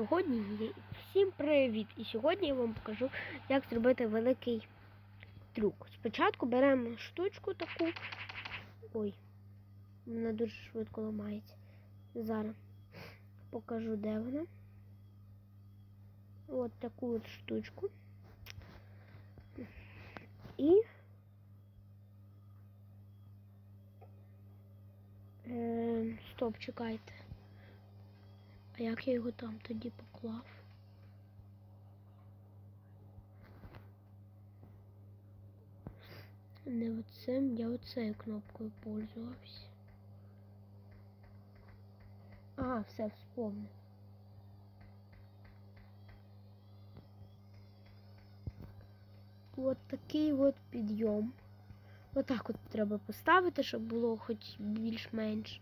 Сьогодні всім привіт! І сьогодні я вам покажу, як зробити великий трюк. Спочатку беремо штучку таку. Ой, вона дуже швидко ламається. Зараз покажу, де вона. От таку от штучку. І е, стоп, чекайте. А як я його там тоді поклав? Не оцим, я оцею кнопкою пользувався. Ага, все, вспомнив. От такий от підйом. Отак от треба поставити, щоб було хоч більш-менш.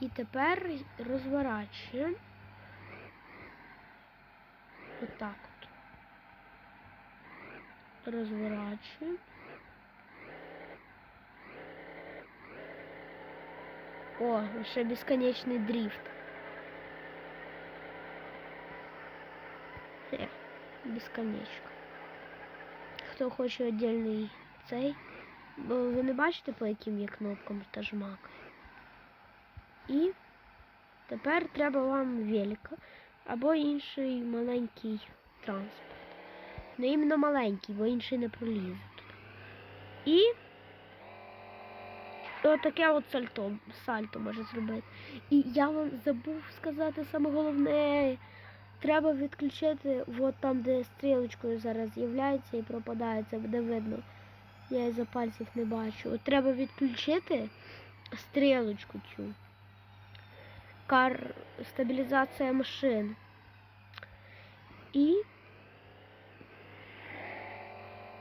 І тепер розворачуємо. Отак от. Розворачуємо. О, ще безконечний дріфт. Хе, безконечно. Хто хоче віддільний цей, бо ви не бачите, по яким я кнопкам та жмакаю. І тепер треба вам велика або інший маленький транспорт. Ну іменно маленький, бо інший не пролізе туди. І отаке от сальто, сальто може зробити. І я вам забув сказати саме головне. Треба відключити от там, де стрілочкою зараз з'являється і пропадає, це буде видно. Я за пальців не бачу. От треба відключити стрілочку цю кар стабілізація машин. І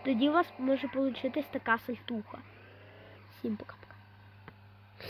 тоді у вас може получитись така сальтуха. Всім пока.